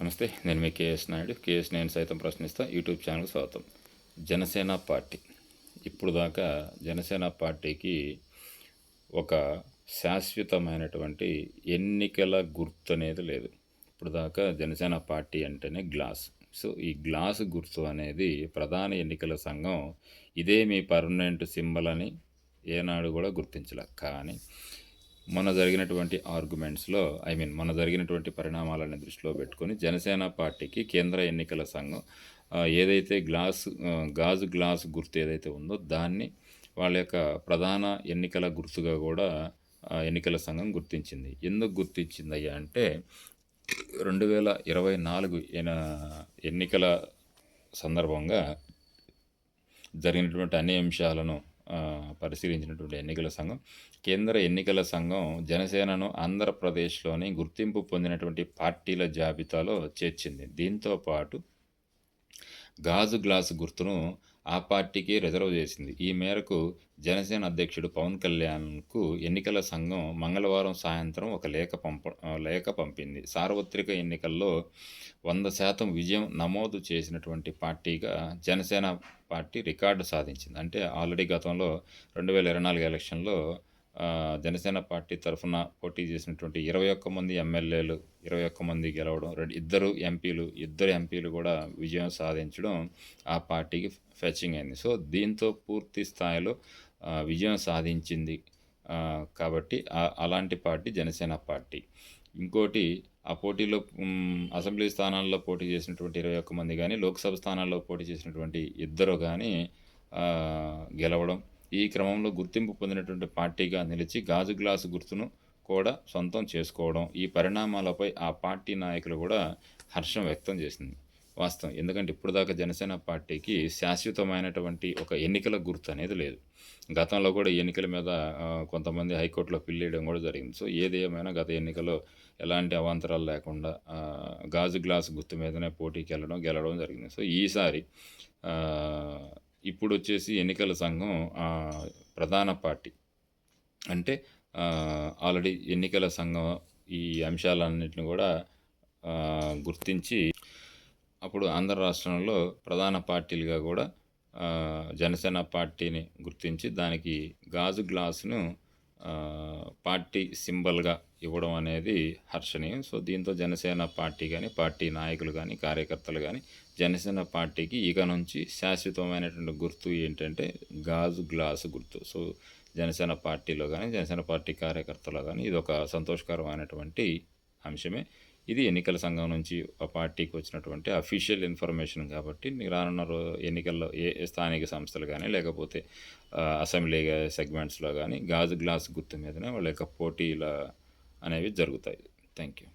నమస్తే నేను మీ KS Naidu. KS నేను సైతం ప్రశ్నిస్తా. యూట్యూబ్ ఛానల్ స్వాగతం. జనసేన పార్టీ. ఇప్పుడు దాకా జనసేన పార్టీకి ఒక శాశ్వతమైనటువంటి ఎన్నికల గుర్తు అనేది లేదు. ఇప్పుడు దాకా జనసేన పార్టీ అంటేనే గ్లాస్. సో ఈ గ్లాస్ గుర్తు అనేది ప్రధాన ఎన్నికల సంఘం ఇదే మీ పర్మనెంట్ సింబల్ అని ఏనాడు కూడా గుర్తించలే. కానీ మొన్న జరిగినటువంటి ఆర్గ్యుమెంట్స్లో ఐ మీన్ మొన్న జరిగినటువంటి పరిణామాలను దృష్టిలో పెట్టుకొని జనసేన పార్టీకి కేంద్ర ఎన్నికల సంఘం ఏదైతే గ్లాస్ గాజు గ్లాస్ గుర్తు ఏదైతే ఉందో దాన్ని వాళ్ళ యొక్క ప్రధాన ఎన్నికల గుర్తుగా కూడా ఎన్నికల సంఘం గుర్తించింది. ఎందుకు గుర్తించిందయ్యా అంటే రెండు వేల ఇరవై నాలుగు ఎన్నికల సందర్భంగా జరిగినటువంటి అన్ని అంశాలను పరిశీలించినటువంటి ఎన్నికల సంఘం. కేంద్ర ఎన్నికల సంఘం జనసేనను ఆంధ్రప్రదేశ్లోని గుర్తింపు పొందినటువంటి పార్టీల జాబితాలో చేర్చింది. దీంతో పాటు గాజు గ్లాసు గుర్తును ఆ పార్టీకి రిజర్వ్ చేసింది. ఈ మేరకు జనసేన అధ్యక్షుడు పవన్ కళ్యాణ్కు ఎన్నికల సంఘం మంగళవారం సాయంత్రం ఒక లేఖ పంప లేఖ పంపింది. సార్వత్రిక ఎన్నికల్లో వంద శాతం విజయం నమోదు చేసినటువంటి పార్టీగా జనసేన పార్టీ రికార్డు సాధించింది. అంటే ఆల్రెడీ గతంలో రెండు వేల ఇరవై నాలుగు ఎలక్షన్లో జనసేన పార్టీ తరఫున పోటీ చేసినటువంటి ఇరవై ఒక్క మంది ఎమ్మెల్యేలు ఇరవై ఒక్క మంది గెలవడం రెండు ఇద్దరు ఎంపీలు ఇద్దరు ఎంపీలు కూడా విజయం సాధించడం ఆ పార్టీకి ఫెచింగ్ అయింది. సో దీంతో పూర్తి స్థాయిలో విజయం సాధించింది. కాబట్టి అలాంటి పార్టీ జనసేన పార్టీ. ఇంకోటి ఆ పోటీలో అసెంబ్లీ స్థానాల్లో పోటీ చేసినటువంటి ఇరవై ఒక్క మంది కానీ లోక్సభ స్థానాల్లో పోటీ చేసినటువంటి ఇద్దరు కానీ గెలవడం ఈ క్రమంలో గుర్తింపు పొందినటువంటి పార్టీగా నిలిచి గాజు గ్లాసు గుర్తును కూడా సొంతం చేసుకోవడం ఈ పరిణామాలపై ఆ పార్టీ నాయకులు కూడా హర్షం వ్యక్తం చేసింది. వాస్తవం. ఎందుకంటే ఇప్పుడు దాకా జనసేన పార్టీకి శాశ్వతమైనటువంటి ఒక ఎన్నికల గుర్తు అనేది లేదు. గతంలో కూడా ఎన్నికల మీద కొంతమంది హైకోర్టులో పిల్లేయడం కూడా జరిగింది. సో ఏది ఏమైనా గత ఎన్నికల్లో ఎలాంటి అవాంతరాలు లేకుండా గాజు గ్లాస్ గుర్తు మీదనే పోటీకి వెళ్ళడం గెలవడం జరిగింది. సో ఈసారి ఇప్పుడు వచ్చేసి ఎన్నికల సంఘం ప్రధాన పార్టీ. అంటే ఆల్రెడీ ఎన్నికల సంఘం ఈ అంశాలన్నింటిని కూడా గుర్తించి అప్పుడు ఆంధ్ర రాష్ట్రంలో ప్రధాన పార్టీలుగా కూడా జనసేన పార్టీని గుర్తించి దానికి గాజు గ్లాసును పార్టీ సింబల్గా ఇవ్వడం అనేది హర్షణీయం. సో దీంతో జనసేన పార్టీ కానీ పార్టీ నాయకులు కానీ కార్యకర్తలు కానీ జనసేన పార్టీకి ఇక నుంచి శాశ్వతమైనటువంటి గుర్తు ఏంటంటే గాజు గ్లాసు గుర్తు. సో జనసేన పార్టీలో కానీ జనసేన పార్టీ కార్యకర్తలో కానీ ఇది ఒక సంతోషకరమైనటువంటి అంశమే. ఇది ఎన్నికల సంఘం నుంచి ఆ పార్టీకి వచ్చినటువంటి అఫీషియల్ ఇన్ఫర్మేషన్ కాబట్టి రానున్న రో ఎన్నికల్లో ఏ స్థానిక సంస్థలు కానీ లేకపోతే అసెంబ్లీ సెగ్మెంట్స్లో కానీ గాజు గ్లాస్ గుర్తు మీదనే వాళ్ళ యొక్క పోటీల అనేవి జరుగుతాయి. Thank you